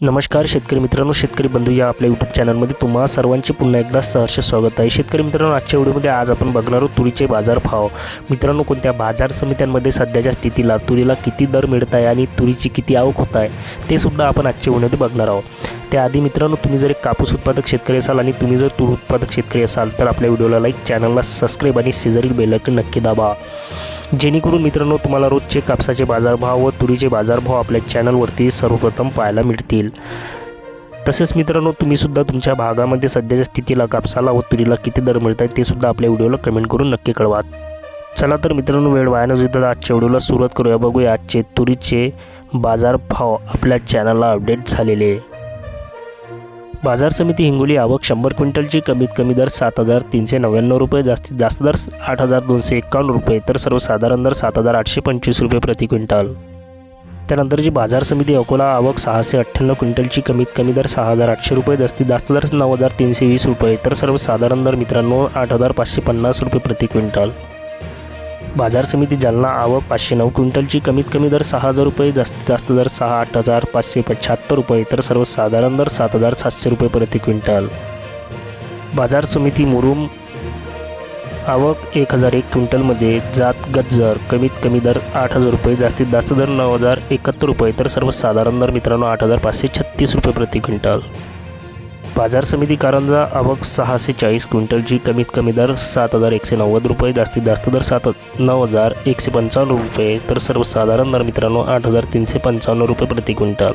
नमस्कार शेतकरी मित्रांनो शेतकरी बंधू या आपल्या यूट्यूब चॅनलमध्ये तुम्हा सर्वांचे पुन्हा एकदा सहर्ष स्वागत आहे. शेतकरी मित्रांनो आजच्या व्हिडिओमध्ये आज आपण बघणार आहोत तुरीचे बाजारभाव. मित्रांनो कोणत्या बाजार समित्यांमध्ये सध्याच्या स्थितीला तुरीला किती दर मिळत आहे आणि तुरीची किती आवक होत आहे ते सुद्धा आपण आजच्या व्हिडिओमध्ये बघणार आहोत. त्याआधी मित्रांनो तुम्ही जर एक कापूस उत्पादक शेतकरी असाल आणि तुम्ही जर तूर उत्पादक शेतकरी असाल तर आपल्या व्हिडिओला लाईक चॅनलला सबस्क्राईब आणि शेजारील बेलकन नक्की दाबा. जेणेकरून मित्रांनो तुम्हाला रोजचे कापसाचे बाजारभाव व तुरीचे बाजारभाव आपल्या चॅनलवरती सर्वप्रथम पाहायला मिळतील. तसेच मित्रांनो तुम्हीसुद्धा तुमच्या भागामध्ये सध्याच्या स्थितीला कापसाला व तुरीला किती दर मिळत आहेत ते सुद्धा आपल्या व्हिडिओला कमेंट करून नक्की कळवा. चला तर मित्रांनो वेळ वायानं सुद्धा आजच्या व्हिडिओला सुरुवात करूया. बघूया आजचे तुरीचे बाजारभाव आपल्या चॅनलला अपडेट झालेले. बाजार समिती हिंगोली आवक शंभर क्विंटलची कमीत कमी दर सात हजार तीनशे नव्याण्णव रुपये जास्तीत जास्त दर आठ हजार दोनशे एकावन्न रुपये तर सर्वसाधारण दर सात हजार आठशे पंचवीस रुपये प्रति क्विंटल. त्यानंतरची बाजार समिती अकोला आवक सहाशे अठ्ठ्याण्णव क्विंटलची कमीत कमी दर सहा हजार आठशे रुपये जास्तीत जास्त दर नऊ हजार तीनशे वीस रुपये तर सर्वसाधारण दर मित्रांनो आठ हजार पाचशे पन्नास रुपये प्रति क्विंटल. बाजार समिती जालना आवक पाचशे नऊ क्विंटलची कमीत कमी दर सहा हजार रुपये जास्तीत जास्त दर सहा आठ हजार पाचशे पंच्याहत्तर रुपये तर सर्वसाधारण दर सात हजार सातशे रुपये प्रति क्विंटल. बाजार समिती मुरुम आवक एक हजार एक क्विंटलमध्ये जात गज्जर कमीत कमी दर आठ हजार रुपये जास्तीत जास्त दर नऊ हजार एकाहत्तर रुपये तर सर्वसाधारण दर मित्रांनो आठ हजार पाचशे छत्तीस रुपये प्रति क्विंटल. बाजार समिती कारंजा आवक सहाशे चाळीस क्विंटलची कमीत कमी दर सात हजार एकशे नव्वद रुपये जास्तीत जास्त दर सात नऊ हजार एकशे पंचावन्न रुपये तर सर्वसाधारण दर मित्रांनो आठ हजार तीनशे पंचावन्न रुपये प्रति क्विंटल.